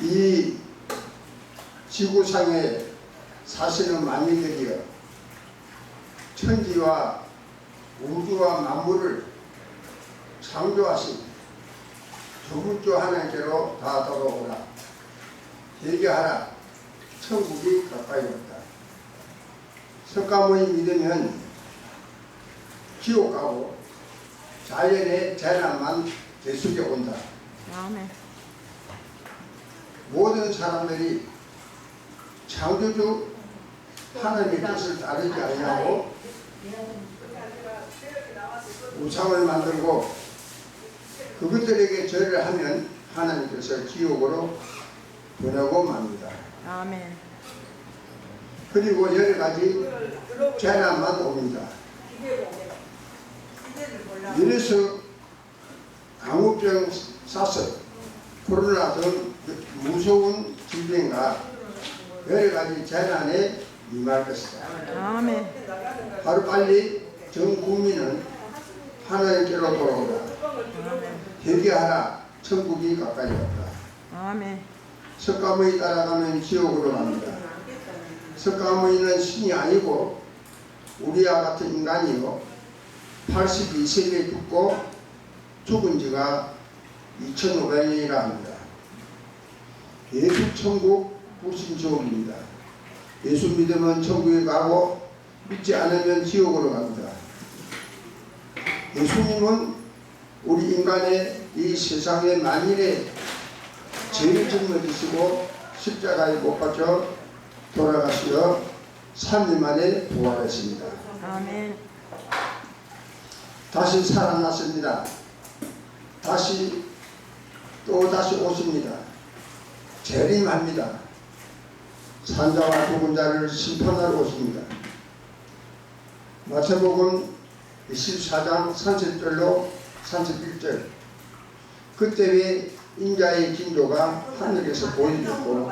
이 지구상에 사시는 만민들이여 천지와 우주와 만물을 창조하신 조물주 하나님께로 다 돌아오라. 대기하라. 천국이 가까이 왔다. 석가모니 믿으면 지옥 가고 자연의 재난만 계속해 온다. 아멘. 모든 사람들이 창조주 하나님의 뜻을 따르지 아니하고 우상을 만들고 그것들에게 절을 하면 하나님께서 지옥으로 보내고 맙니다. 아멘. 그리고 여러 가지 재난만 옵니다. 이래서 강우병, 사슬, 코로나 등 무서운 질병과 여러 가지 재난에 임할 것이다. 아멘. 하루 빨리 전 국민은 하나님께로 돌아오라. 회개하라. 천국이 가까이 왔다. 아멘. 석가모니 따라가면 지옥으로 갑니다. 석가모니는 신이 아니고 우리와 같은 인간이요. 82세기에 죽고 죽은 지가 2500년이라 합니다. 예수 천국 불신지옥입니다. 예수 믿으면 천국에 가고 믿지 않으면 지옥으로 갑니다. 예수님은 우리 인간의 이 세상의 만일에 죄를 짊어지시고 십자가에 못 박혀 돌아가시어 3일 만에 부활했습니다. 아멘. 다시 살아났습니다. 다시 또 다시 오십니다. 재림합니다. 산자와 죽은 자를 심판하러 오십니다. 마태복음 24장 30절로 31절 그때 인자의 징조가 하늘에서 보여주고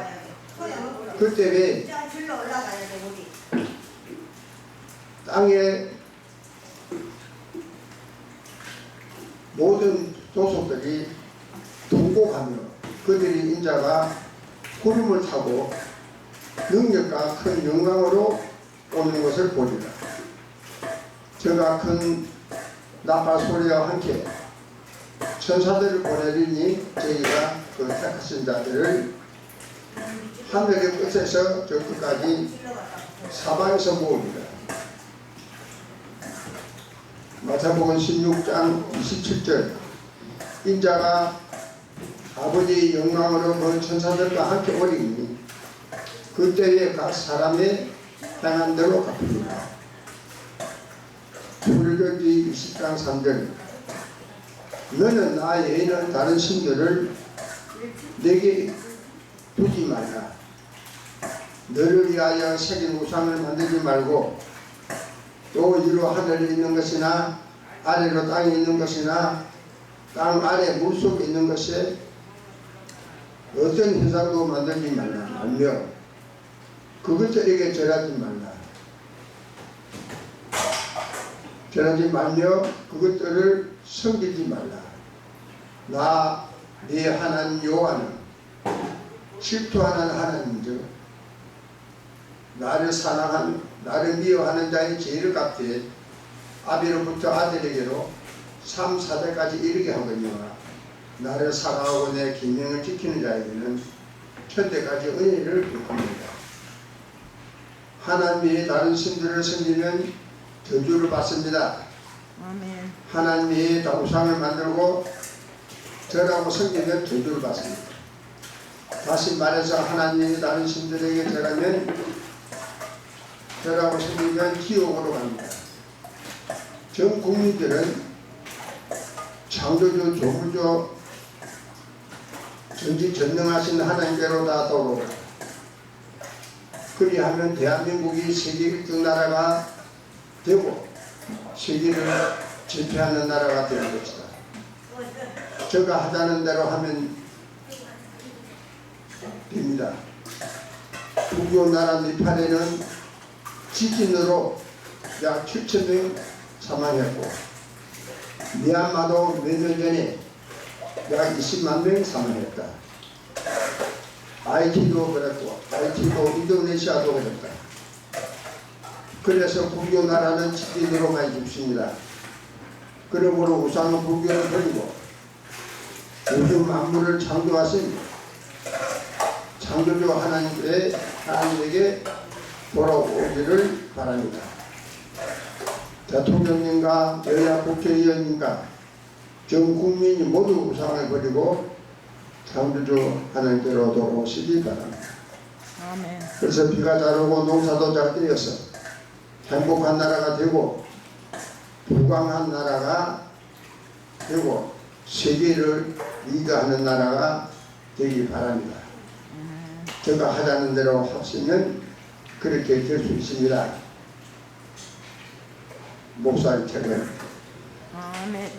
그때 왜 줄로 올라가야 돼 우리. 땅에 모든 조속들이 동곡하며 그들이 인자가 구름을 타고 능력과 큰 영광으로 오는 것을 보리라. 저가 큰 나팔 소리와 함께 천사들을 보내리니 저희가 그 택하신 자들을 하늘의 끝에서 저 끝까지. 사방에서 모읍니다. 마태복음 16장 27절 인자가 아버지의 영광으로 그 천사들과 함께 오리니 그때에 각 사람의 행한 대로 갚으리라. 출애굽기 20장 3절 너는 나 외에는 다른 신들을 내게 두지 말라. 너를 위하여 새긴 우상을 만들지 말고 또 위로 하늘에 있는 것이나 아래로 땅에 있는 것이나 땅 아래 물속에 있는 것에 어떤 형상도 만들지 말라. 말며 그것들에게 절하지 말라. 절하지 말며 그것들을 섬기지 말라. 나 네 하나님 여호와는 실토하는 하나님이죠 나를 사랑한 나를 미워하는 자의 죄를 갚되 아비로부터 아들에게로 3, 4대까지 이르게 하거니와 나를 사랑하고 내 기명을 지키는 자에게는 천대까지 은혜를 베풉니다. 하나님이 다른 신들을 섬기면 저주를 받습니다. 아멘. 하나님이 우상을 만들고 절하고 섬기면 저주를 받습니다. 다시 말해서 하나님이 다른 신들에게 절하면 절하고 섬기면 지옥으로 갑니다. 전 국민들은 창조주 조물주 전지 전능하신 하나님께로 다 돌아오라. 그리하면 대한민국이 세계 1등 나라가 되고 세계를 지배하는 나라가 되는 것이다. 저가 하자는 대로 하면 됩니다. 불교 나라 네팔에는 지진으로 약 7천 명 사망했고 미얀마도 몇 년 전에 약 20만 명 사망했다. IT도 그랬고 IT도 인도네시아도 그랬다. 그래서 불교 나라는 지진으로만 죽습니다. 그러므로 우상은 불교를 버리고 우주 만물을 창조하신 창조주 하나님의 하나님에게 돌아오기를 바랍니다. 대통령님과 여야 국회의원님과 전 국민이 모두 우상을 버리고 창조주 하나님께로 돌아오시기 바랍니다. 아멘. 그래서 비가 잘 오고 농사도 잘 되어서 행복한 나라가 되고 부강한 나라가 되고 세계를 리드하는 나라가 되기 바랍니다. 제가 하자는 대로 하시면 그렇게 될 수 있습니다. 목사님처럼 아멘.